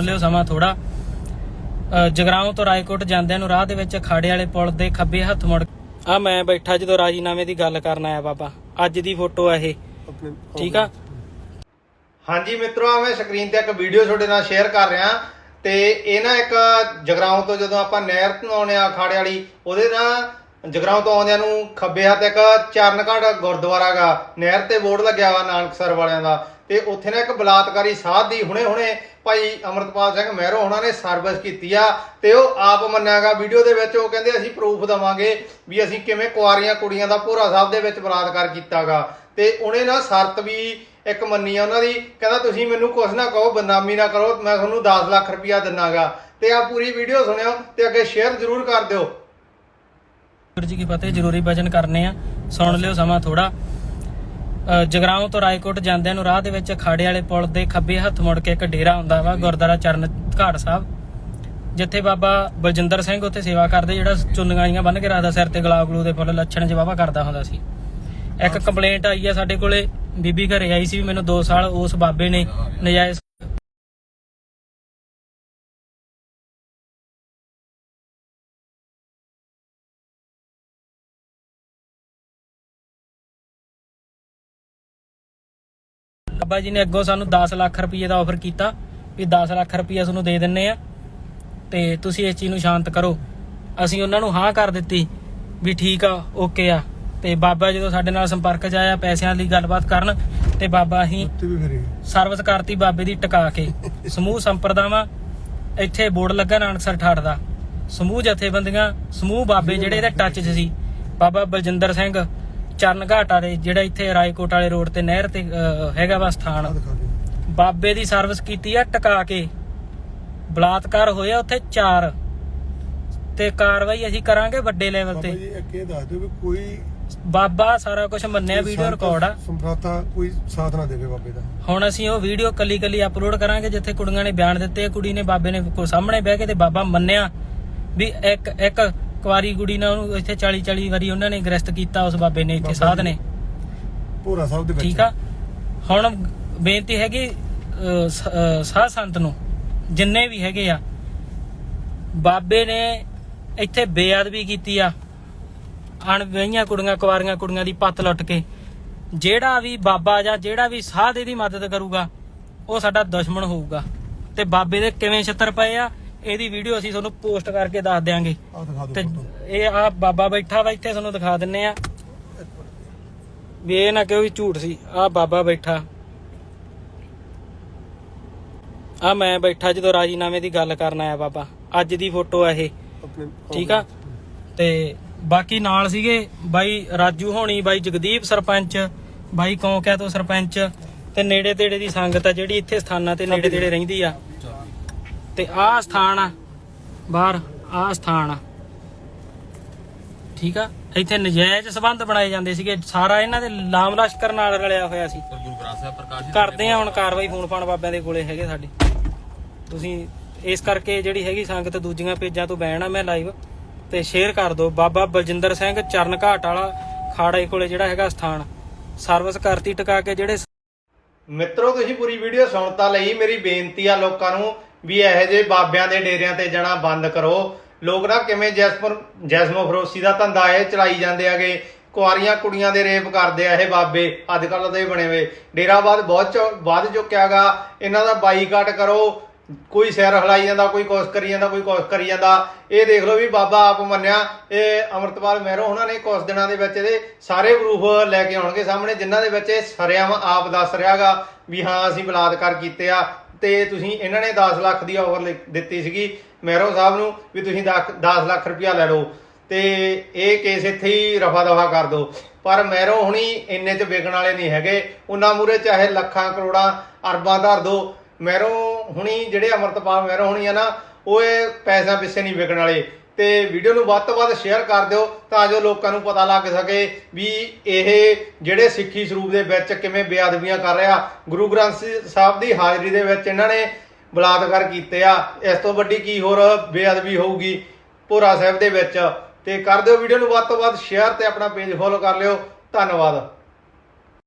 ਸੁਣ ਲਿਓ ਸਮਾਂ ਥੋੜਾ ਜਗਰਾਉਂ ਤੋਂ ਰਾਏਕੋਟ ਜਾਂਦਿਆਂ ਨੂੰ ਰਾਹ ਦੇ ਵਿੱਚ ਅਖਾੜੇ ਵਾਲੇ ਪੁਲ ਦੇ ਖੱਬੇ ਹੱਥ ਮੁੜ ਆ ਮੈਂ ਬੈਠਾ ਜਦੋਂ ਰਾਜੀਨਾਮੇ ਦੀ ਗੱਲ ਕਰਨ ਆਇਆ ਬਾਬਾ। ਅੱਜ ਦੀ ਫੋਟੋ ਆ ਇਹ। ਠੀਕ ਆ? ਹਾਂਜੀ ਮਿੱਤਰੋ ਆ ਮੈਂ ਸਕਰੀਨ ਤੇ ਇੱਕ ਵੀਡੀਓ ਤੁਹਾਡੇ ਨਾਲ ਸ਼ੇਅਰ ਕਰ ਰਿਹਾ। ਤੇ ਇਹ ਨਾ ਇੱਕ ਜਗਰਾਉਂ ਤੋਂ ਜਦੋਂ ਆਪਾਂ ਨਹਿਰ ਤੋਂ ਆਉਂਦੇ ਆ ਅਖਾੜੇ ਵਾਲੀ ਉਹਦੇ ਨਾਲ ਜਗਰਾਉਂ ਤੋਂ ਆਉਂਦਿਆਂ ਨੂੰ ਖੱਬੇ ਹੱਥ ਇੱਕ ਚਰਨਗੜ੍ਹ ਗੁਰਦੁਆਰਾ ਗਾ। ਨਹਿਰ ਤੇ ਬੋਰਡ ਲੱਗਿਆ ਵਾ ਨਾਨਕਸਰ ਵਾਲਿਆਂ ਦਾ। ਤੇ ਉੱਥੇ ਨਾ ਇੱਕ ਬਲਾਤਕਾਰੀ ਸਾਧ ਦੀ ਹੁਣੇ ਹੁਣੇ ਭਾਈ ਅਮਰਤਪਾਲ ਸਿੰਘ ਮਹਿਰੋ ਉਹਨਾਂ ਨੇ ਸਰਵਿਸ ਕੀਤੀ ਆ ਤੇ ਉਹ ਆਪ ਮੰਨਿਆਗਾ ਵੀਡੀਓ ਦੇ ਵਿੱਚ, ਉਹ ਕਹਿੰਦੇ ਅਸੀਂ ਪ੍ਰੂਫ ਦਵਾਂਗੇ ਵੀ ਅਸੀਂ ਕਿਵੇਂ ਕੁਆਰੀਆਂ ਕੁੜੀਆਂ ਦਾ ਭੋਰਾ ਸਾਹਿਬ ਦੇ ਵਿੱਚ ਬਲਾਤਕਾਰ ਕੀਤਾਗਾ। ਤੇ ਉਹਨੇ ਨਾ ਸ਼ਰਤ ਵੀ ਇੱਕ ਮੰਨੀ ਆ ਉਹਨਾਂ ਦੀ, ਕਹਿੰਦਾ ਤੁਸੀਂ ਮੈਨੂੰ ਕੁਛ ਨਾ ਕਹੋ, ਬਦਨਾਮੀ ਨਾ ਕਰੋ, ਮੈਂ ਤੁਹਾਨੂੰ 10 ਲੱਖ ਰੁਪਇਆ ਦਿੰਨਾਗਾ। ਤੇ ਆ ਪੂਰੀ ਵੀਡੀਓ ਸੁਣਿਓ ਤੇ ਅੱਗੇ ਸ਼ੇਅਰ ਜ਼ਰੂਰ ਕਰ ਦਿਓ। ਗੁਰੂ ਜੀ ਕੀ ਫਤਿਹ, ਜ਼ਰੂਰੀ ਭਜਨ ਕਰਨੇ ਆ। ਸੁਣ ਲਿਓ ਸਮਾਂ ਥੋੜਾ ਜਗਰਾਉਂ ਤੋਂ ਰਾਏਕੋਟ ਜਾਂਦਿਆਂ ਨੂੰ ਰਾਹ ਦੇ ਵਿੱਚ ਅਖਾੜੇ ਵਾਲੇ ਪੁਲ ਦੇ ਖੱਬੇ ਹੱਥ ਮੁੜ ਕੇ ਇੱਕ ਡੇਰਾ ਹੁੰਦਾ ਵਾ ਗੁਰਦੁਆਰਾ ਚਰਨ ਘਾਟ ਸਾਹਿਬ ਜਿੱਥੇ ਬਾਬਾ ਬਲਜਿੰਦਰ ਸਿੰਘ ਉੱਥੇ ਸੇਵਾ ਕਰਦੇ ਜਿਹੜਾ ਚੁੰਨੀਆਂ ਬੰਨ ਕੇ ਰੱਖਦਾ ਸਿਰ ਤੇ ਗੁਲਾਬ ਗਲੂ ਦੇ ਫੁੱਲ ਲੱਛਣ ਜਵਾਵਾ ਕਰਦਾ ਹੁੰਦਾ ਸੀ। ਇੱਕ ਕੰਪਲੇਂਟ ਆਈ ਆ ਸਾਡੇ ਕੋਲੇ ਬੀਬੀ ਘਰੇ ਆਈ ਸੀ ਵੀ ਮੈਨੂੰ 2 ਸਾਲ ਉਸ ਬਾਬੇ ਨੇ ਨਜਾਇਜ਼ ਬਾਬਾ ਜੀ ਨੇ ਅੱਗੋਂ ਸਾਨੂੰ 10 ਲੱਖ ਰੁਪਏ ਦਾ ਆਫਰ ਕੀਤਾ ਵੀ 10 ਲੱਖ ਰੁਪਏ ਤੁਹਾਨੂੰ ਦੇ ਦਿੰਨੇ ਆ ਤੇ ਤੁਸੀਂ ਇਸ ਚੀਜ਼ ਨੂੰ ਸ਼ਾਂਤ ਕਰੋ। ਅਸੀਂ ਉਹਨਾਂ ਨੂੰ ਹਾਂ ਕਰ ਦਿੱਤੀ ਵੀ ਠੀਕ ਆ ਓਕੇ ਆ। ਤੇ ਬਾਬਾ ਜਦੋਂ ਸਾਡੇ ਨਾਲ ਸੰਪਰਕ 'ਚ ਆਇਆ ਪੈਸਿਆਂ ਲਈ ਗੱਲਬਾਤ ਕਰਨ ਤੇ ਬਾਬਾ ਫਿਰੇ। ਸਰਵਿਸ ਕਰਤੀ ਬਾਬੇ ਦੀ ਟਿਕਾ ਕੇ ਸਮੂਹ ਸੰਪਰਦਾਵਾਂ ਇੱਥੇ ਬੋਰਡ ਲੱਗਾ ਨਾਨਕਸਰ ਠਾੜ ਦਾ। ਸਮੂਹ ਜਥੇਬੰਦੀਆਂ ਸਮੂਹ ਬਾਬੇ ਜਿਹੜੇ ਇਹਦੇ ਟੱਚ 'ਚ ਸੀ। ਬਾਬਾ ਬਲਜਿੰਦਰ ਸਿੰਘ ਚਰਨ ਘਾਟਾ ਦੇ ਜਿਹੜਾ ਇੱਥੇ ਰਾਏਕੋਟ ਵਾਲੇ ਰੋਡ ਤੇ ਨਹਿਰ ਤੇ ਹੈਗਾ ਵਾ ਸਥਾਨ। ਬਾਬੇ ਦੀ ਸਰਵਿਸ ਕੀਤੀ ਆ ਟਿਕਾ ਕੇ। ਬਲਾਤਕਾਰ ਹੋਇਆ ਉੱਥੇ 4 ਤੇ ਕਾਰਵਾਈ ਅਸੀਂ ਕਰਾਂਗੇ ਵੱਡੇ ਲੈਵਲ ਬਾਬਾ ਤੇ। ਜੀ ਇੱਕ ਇਹ ਦੱਸ ਦਿਓ ਵੀ ਕੋਈ ਬਾਬਾ ਸਾਰਾ ਕੁਝ ਮੰਨਿਆ ਵੀਡੀਓ ਰਿਕਾਰਡ ਆ। ਸੰਪਰਾਤਾ ਕੋਈ ਸਾਥ ਨਾ ਦੇਵੇ ਬਾਬੇ ਦਾ। ਹੁਣ ਅਸੀਂ ਉਹ ਵੀਡੀਓ ਕੱਲੀ ਕੱਲੀ ਅਪਲੋਡ ਕਰਾਂਗੇ ਜਿੱਥੇ ਕੁੜੀਆਂ ਨੇ ਬਿਆਨ ਦਿੱਤੇ ਕੁੜੀ ਨੇ ਬਾਬੇ ਨੇ ਕੋ ਸਾਹਮਣੇ ਬਹਿ ਕੇ ਤੇ ਬਾਬਾ ਮੰਨਿਆ ਵੀ ਇੱਕ ਇੱਕ ਕੁਆਰੀ ਕੁੜੀ ਨਾਲ ਉਹਨੂੰ ਇੱਥੇ 40 40 ਵਾਰੀ ਉਹਨਾਂ ਨੇ ਗ੍ਰਸਤ ਕੀਤਾ ਉਸ ਬਾਬੇ ਨੇ ਇੱਥੇ ਬਾਬਾ ਸਾਧ ਜੀ। ਨੇ। ਭੋਰਾ ਸਾਹਿਬ ਦੇ ਵਿੱਚ ਠੀਕ ਆ? ਹੁਣ ਬੇਨਤੀ ਹੈਗੀ ਅਹ, ਸ- ਅਹ, ਸਾਧ ਸੰਤ ਨੂੰ ਜਿੰਨੇ ਵੀ ਹੈਗੇ ਆ ਬਾਬੇ ਨੇ ਇੱਥੇ ਬੇਅਦਬੀ ਕੀਤੀ ਆ। ਅਣਵਿਆਹੀਆਂ ਕੁੜੀਆਂ ਕੁਵਾਰੀਆਂ ਕੁੜੀਆਂ ਦੀ ਪੱਤ ਲੁੱਟ ਕੇ ਜਿਹੜਾ ਵੀ ਬਾਬਾ ਜਾਂ ਜਿਹੜਾ ਵੀ ਸਾਧ ਇਹਦੀ ਮਦਦ ਕਰੂਗਾ ਉਹ ਸਾਡਾ ਦੁਸ਼ਮਣ ਹੋਊਗਾ। ਤੇ ਬਾਬੇ ਦੇ ਕਿਵੇਂ ਛੱਤਰ ਪਏ ਆ? ਇਹਦੀ ਵੀਡੀਓ ਅਸੀਂ ਤੁਹਾਨੂੰ ਪੋਸਟ ਕਰਕੇ ਦੱਸ ਦਿਆਂਗੇ। ਦਿਖਾ ਤੇ ਦਿਓ ਇਹ ਆ ਬਾਬਾ ਬੈਠਾ ਵਾ ਇੱਥੇ ਤੁਹਾਨੂੰ ਦਿਖਾ ਦਿੰਨੇ ਆ। ਵੀ ਇਹ ਨਾ ਕਿਉਂ ਵੀ ਝੂਠ ਸੀ। ਆ ਬਾਬਾ ਬੈਠਾ। ਆ ਮੈਂ ਬੈਠਾ ਜਦੋਂ ਰਾਜੀਨਾਮੇ ਦੀ ਗੱਲ ਕਰਨ ਆਇਆ ਬਾਬਾ। ਅੱਜ ਦੀ ਫੋਟੋ ਆ ਇਹ। ਆਪਣੇ ਠੀਕ ਆ? ਤੇ ਬਾਕੀ ਨਾਲ ਸੀਗੇ ਬਾਈ ਰਾਜੂ ਹੋਣੀ ਬਾਈ ਜਗਦੀਪ ਸਰਪੰਚ ਬਾਈ ਕੌਂਕਿਆ ਤੋਂ ਸਰਪੰਚ। ਤੇ ਨੇੜੇ ਤੇੜੇ ਦੀ ਸੰਗਤ ਆ ਜਿਹੜੀ ਇੱਥੇ ਸਥਾਨਾਂ ਤੇ ਨੇੜੇ ਤੇੜੇ ਰਹਿੰਦੀ ਆ। ਤੇ ਆਹ ਸਥਾਨ ਆ। ਬਾਹਰ ਆਹ ਸਥਾਨ ਆ। ਠੀਕ ਆ? ਇੱਥੇ ਨਜਾਇਜ਼ ਸਬੰਧ ਬਣਾਏ ਜਾਂਦੇ ਸੀਗੇ। ਸਾਰਾ ਇਹਨਾਂ ਦੇ ਲਾਮ ਲਸ਼ਕਰ ਨਾਲ ਰਲਿਆ ਹੋਇਆ ਸੀ। ਗੁਰੂ ਗ੍ਰੰਥ ਸਾਹਿਬ ਪ੍ਰਕਾਸ਼ਿਤ ਕਰਦੇ ਆ ਹੁਣ ਕਾਰਵਾਈ ਫੋਨ ਪਾਣ ਬਾਬਿਆਂ ਦੇ ਕੋਲੇ ਹੈਗੇ ਸਾਡੇ। ਤੁਸੀਂ ਇਸ ਕਰਕੇ ਜਿਹੜੀ ਹੈਗੀ ਸੰਗਤ ਦੂਜੀਆਂ ਪੇਜਾਂ ਤੋਂ ਬੈਣ ਆ ਮੈਂ ਲਾਈਵ। ਤੇ ਸ਼ੇਅਰ ਕਰ ਦਿਓ। ਬਾਬਾ ਬਲਜਿੰਦਰ ਸਿੰਘ ਚਰਨ ਘਾਟ ਵਾਲਾ ਖਾੜੇ ਕੋਲੇ ਜਿਹੜਾ ਹੈਗਾ ਸਥਾਨ। ਸਰਵਿਸ ਕਰਤੀ ਟਿਕਾ ਕੇ ਜਿਹੜੇ ਮਿੱਤਰੋ ਤੁਸੀਂ ਪੂਰੀ ਵੀਡੀਓ ਸੁਣ ਤਾਂ ਲਈ ਮੇਰੀ ਬੇਨਤੀ ਆ ਲੋਕਾਂ ਨੂੰ ਵੀ ਇਹੋ ਜਿਹੇ ਬਾਬਿਆਂ ਦੇ ਡੇਰਿਆਂ ਤੇ ਜਾਣਾ ਬੰਦ ਕਰੋ। ਲੋਕ ਨਾ ਕਿਵੇਂ ਜੈਸਪਰ ਜੈਸਮੋ ਫਰੋਸੀ ਦਾ ਧੰਦਾ ਇਹ ਚਲਾਈ ਜਾਂਦੇ ਆਗੇ ਕੁਆਰੀਆਂ ਕੁੜੀਆਂ ਦੇ ਰੇਪ ਕਰਦੇ ਆ ਇਹ ਬਾਬੇ। ਅੱਜ ਕੱਲ ਦੇ ਬਣੇ ਵੇ ਡੇਰਾਬਾਦ ਬਹੁਤ ਚ- ਵੱਧ ਚੁੱਕਿਆਗਾ ਇਹਨਾਂ ਦਾ ਬਾਈਕਾਟ ਕਰੋ। ਕੋਈ ਸਿਰ ਹਲਾਈ ਜਾਂਦਾ, ਕੋਈ ਕੁਛ ਕਰੀ ਜਾਂਦਾ, ਕੋਈ ਕੁਛ ਕਰੀ ਜਾਂਦਾ। ਇਹ ਦੇਖ ਲਓ ਵੀ ਬਾਬਾ ਆਪ ਮੰਨਿਆ, ਇਹ ਅਮਰਤਪਾਲ ਮਹਿਰੋ ਉਹਨਾਂ ਨੇ ਕੁਛ ਦਿਨਾਂ ਦੇ ਵਿੱਚ ਇਹਦੇ ਸਾਰੇ ਪ੍ਰੂਫ ਲੈ ਕੇ ਆਉਣਗੇ ਸਾਹਮਣੇ, ਜਿਨ੍ਹਾਂ ਦੇ ਵਿੱਚ ਇਹ ਸਰਿਆਮ ਆਪ ਦੱਸ ਰਿਹਾਗਾ ਵੀ ਹਾਂ, ਅਸੀਂ ਬਲਾਤਕਾਰ ਕੀਤੇ ਆ। ਤੇ ਤੁਸੀਂ ਇਹਨਾਂ ਨੇ 10 ਲੱਖ ਦੀ ਆਫਰ ਦਿੱਤੀ ਸੀਗੀ ਮਹਿਰੋ ਸਾਹਿਬ ਨੂੰ ਵੀ ਤੁਸੀਂ 10 ਲੱਖ ਰੁਪਇਆ ਲੈ ਲਓ। ਤੇ ਇਹ ਕੇਸ ਇੱਥੇ ਹੀ ਰਫਾ ਦਫਾ ਕਰ ਦਿਓ ਪਰ ਮੈਰੋ ਹੁਣੀ ਇੰਨੇ ਚ ਵਿਕਣ ਵਾਲੇ ਨਹੀਂ ਹੈਗੇ। ਉਹਨਾਂ ਮੂਰੇ ਚਾਹੇ ਲੱਖਾਂ, ਕਰੋੜਾਂ, ਅਰਬਾਂ ਧਰ ਦੋ। ਮੈਰੋ ਹੁਣੀ ਜਿਹੜੇ ਅਮਰਤਪਾਲ ਮਹਿਰੋ ਹੁਣੀ ਆ ਨਾ, ਉਹ ਇਹ ਪੈਸਾ ਪਿੱਛੇ ਨਹੀਂ ਵਿਕਣ ਵਾਲੇ। ਤੇ ਵੀਡੀਓ ਨੂੰ ਵੱਧ ਤੋਂ ਵੱਧ ਸ਼ੇਅਰ ਕਰ ਦਿਓ ਤਾਂ ਜੋ ਲੋਕਾਂ ਨੂੰ ਪਤਾ ਲੱਗ ਸਕੇ ਵੀ ਇਹ ਜਿਹੜੇ ਸਿੱਖੀ ਸਰੂਪ ਦੇ ਵਿੱਚ ਕਿਵੇਂ ਬੇਅਦਬੀਆਂ ਕਰ ਰਿਹਾ। ਗੁਰੂ ਗ੍ਰੰਥ ਸਾਹਿਬ ਦੀ ਹਾਜ਼ਰੀ ਦੇ ਵਿੱਚ ਇਹਨਾਂ ਨੇ ਬਲਾਤਕਾਰ ਕੀਤੇ ਆ। ਇਸ ਤੋਂ ਵੱਡੀ ਕੀ ਹੋਰ ਬੇਅਦਬੀ ਹੋਊਗੀ ਭੋਰਾ ਸਾਹਿਬ ਦੇ ਵਿੱਚ। ਤੇ ਕਰ ਦਿਓ ਵੀਡੀਓ ਨੂੰ ਵੱਧ ਤੋਂ ਵੱਧ ਸ਼ੇਅਰ ਤੇ ਆਪਣਾ ਪੇਜ ਫੋਲੋ ਕਰ ਲਿਓ। ਧੰਨਵਾਦ।